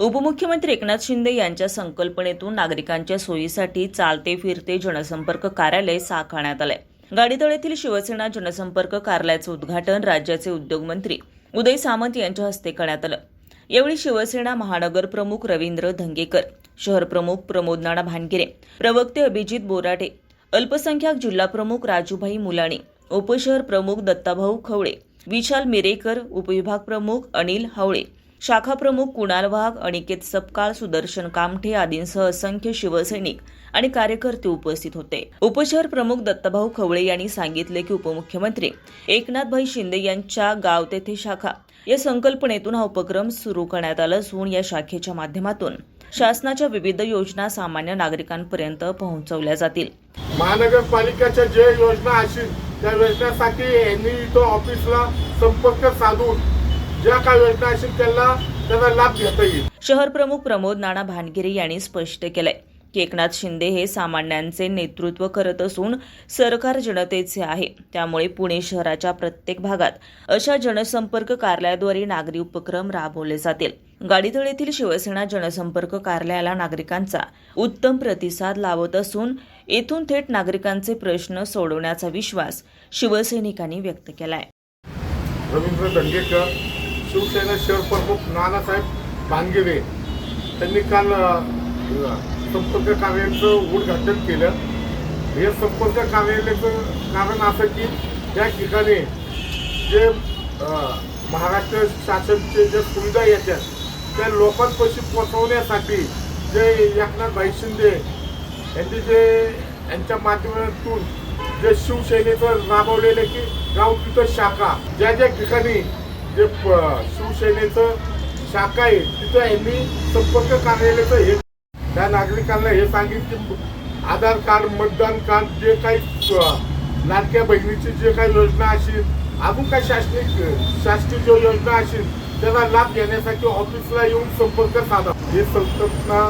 उपमुख्यमंत्री एकनाथ शिंदे यांच्या संकल्पनेतून नागरिकांच्या सोयीसाठी चालते फिरते जनसंपर्क कार्यालय साकारण्यात आलंय. गाडीतळ येथील शिवसेना जनसंपर्क कार्यालयाचं उद्घाटन राज्याचे उद्योगमंत्री उदय सामंत यांच्या हस्ते करण्यात आलं. यावेळी शिवसेना महानगर प्रमुख रवींद्र धंगेकर शहर प्रमुख प्रमोद नाना भानगिरे प्रवक्ते अभिजित बोराटे अल्पसंख्याक जिल्हा प्रमुख राजूभाई मुलाणी उपशहर प्रमुख दत्ताभाऊ खवळे विशाल मिरेकर उपविभाग प्रमुख अनिल हावळे शाखा प्रमुख कुणाल वाघ अनिकेत सपकाळ सुदर्शन कामठे आदींसह असंख्य शिवसैनिक आणि कार्यकर्ते उपस्थित होते. उपशहर प्रमुख दत्तभाऊ खवळे यांनी सांगितले की उपमुख्यमंत्री एकनाथभाई शिंदे यांच्या गाव तेथे शाखा या संकल्पनेतून हा उपक्रम सुरू करण्यात आला असून या शाखेच्या माध्यमातून शासनाच्या विविध योजना सामान्य नागरिकांपर्यंत पोहोचवल्या जातील. महानगरपालिकेच्या जे योजना असतील त्या योजनेसाठी यांनी ऑफिसला संपर्क साधून ज्या योजना असतील त्यांना त्याचा लाभ घेता येईल. शहर प्रमुख प्रमोद नाना भानगिरे यांनी स्पष्ट केलंय की एकनाथ शिंदे हे सामान्यांचे नेतृत्व करत असून सरकार जनतेचे आहे. त्यामुळे पुणे शहराच्या प्रत्येक भागात अशा जनसंपर्क कार्यालयाद्वारे नागरी उपक्रम राबवले जातील. गाडीतळ येथील शिवसेना जनसंपर्क कार्यालयाला नागरिकांचा उत्तम प्रतिसाद लावत असून येथून थेट नागरिकांचे प्रश्न सोडवण्याचा विश्वास शिवसैनिकांनी व्यक्त केलाय. रवींद्र दंगेकर शिवसेना शहर प्रमुख नानासाहेब भानगिरे त्यांनी काल संपर्क कार्यालयाचं उद्घाटन केलं. हे संपर्क कार्यालयाचं कारण असं की या ठिकाणी जे महाराष्ट्र शासनचे ज्या सुविधा येतात त्या लोकांपाशी पोचवण्यासाठी जे एकनाथभाई शिंदे यांनी जे यांच्या माध्यमातून जे शिवसेनेचं राबवलेलं की गाव तिथं शाखा ज्या ज्या ठिकाणी जे प- शिवसेनेचं शाखा आहे तिथं यांनी संपर्क कार्यालयाचं हे त्या नागरिकांना हे सांगितलं की आधार कार्ड मतदान कार्ड जे काही लाडक्या बहिणीची जे काही योजना असेल अजून काही शासनिक शासकीय जो योजना असेल त्याचा लाभ घेण्यासाठी ऑफिसला येऊन संपर्क साधा. हे संकल्पना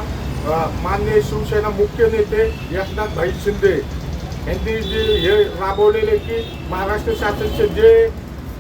मान्य शिवसेना मुख्य नेते एकनाथ भाई शिंदे यांनी जे हे राबवलेले की महाराष्ट्र शासनचे जे